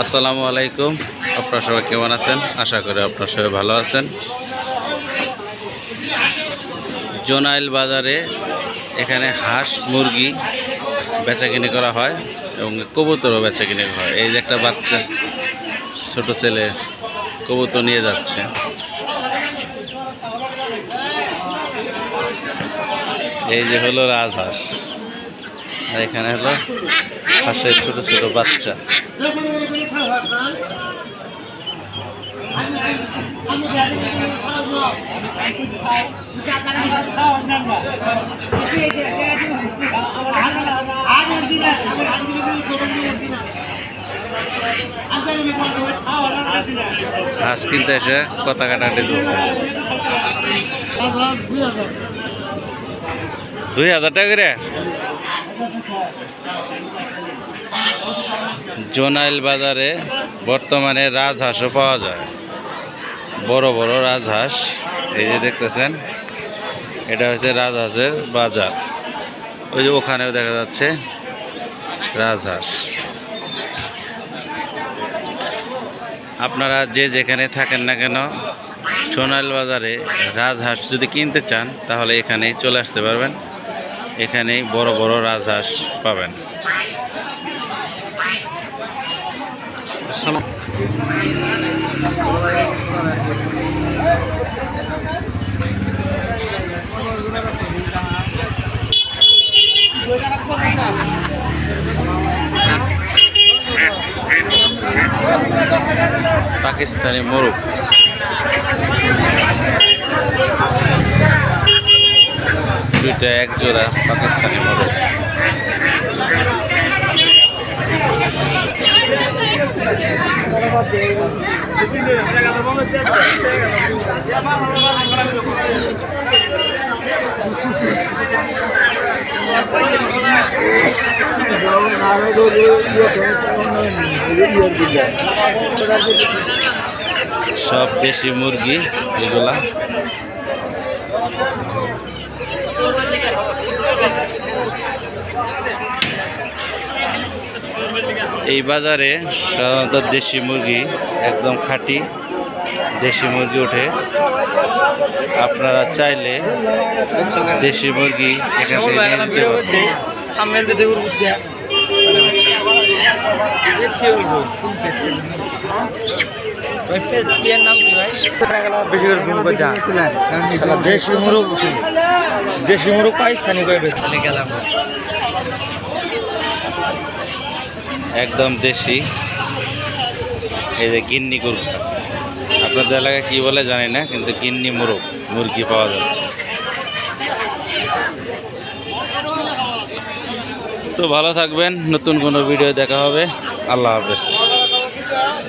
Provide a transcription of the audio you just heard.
আসসালামু আলাইকুম। আপনারা সবাই কেমন আছেন? আশা করি আপনারা সবাই ভালো আছেন। জোনাইল বাজারে এখানে হাঁস, মুরগি বেচাকিনি করা হয় এবং কবুতরও বেচাকিনি করা হয়। এই যে একটা বাচ্চা, ছোট ছেলে কবুতর নিয়ে যাচ্ছে। এই যে হলো রাজহাঁস। আর এখানে হলো হাঁসের ছোট ছোট বাচ্চা। হাঁস কিনতে এসে কথা কাটাকাটি চলছে। দুই হাজার টাকা করে? জোনাইল বাজারে বর্তমানে রাজহাঁসও পাওয়া যায়। বড় বড় রাজহাঁস। এই যে দেখতেছেন, এটা হচ্ছে রাজহাঁসের বাজার। ওই যে ওখানেও দেখা যাচ্ছে রাজহাঁস। আপনারা যে যেখানে থাকেন না কেন সোনাল বাজারে রাজহাঁস যদি কিনতে চান, তাহলে এখানেই চলে আসতে পারবেন। এখানেই বড় বড় রাজহাঁস পাবেন। পাকিস্তানি মোরগ। দুইটা এক জোড়া পাকিস্তানি মোরগ। সব দেশি মুরগি এগুলা। এই বাজারে সাধারণত দেশি মুরগি একদম খাঁটি দেশি মুরগি ওঠে। আপনারা চাইলে দেশি মুরগি এখান থেকে দেশি মুরগ দেশি মুরগ পাকিস্তানি করে গেলাম। একদম দেশি। এই যে গিন্নি গরু। আপনাদের এলাকায় কী বলে জানি না, কিন্তু গিন্নি মুরগ, মুরগি পাওয়া যাচ্ছে। তো ভালো থাকবেন, নতুন কোনো ভিডিও দেখা হবে। আল্লাহ হাফেজ।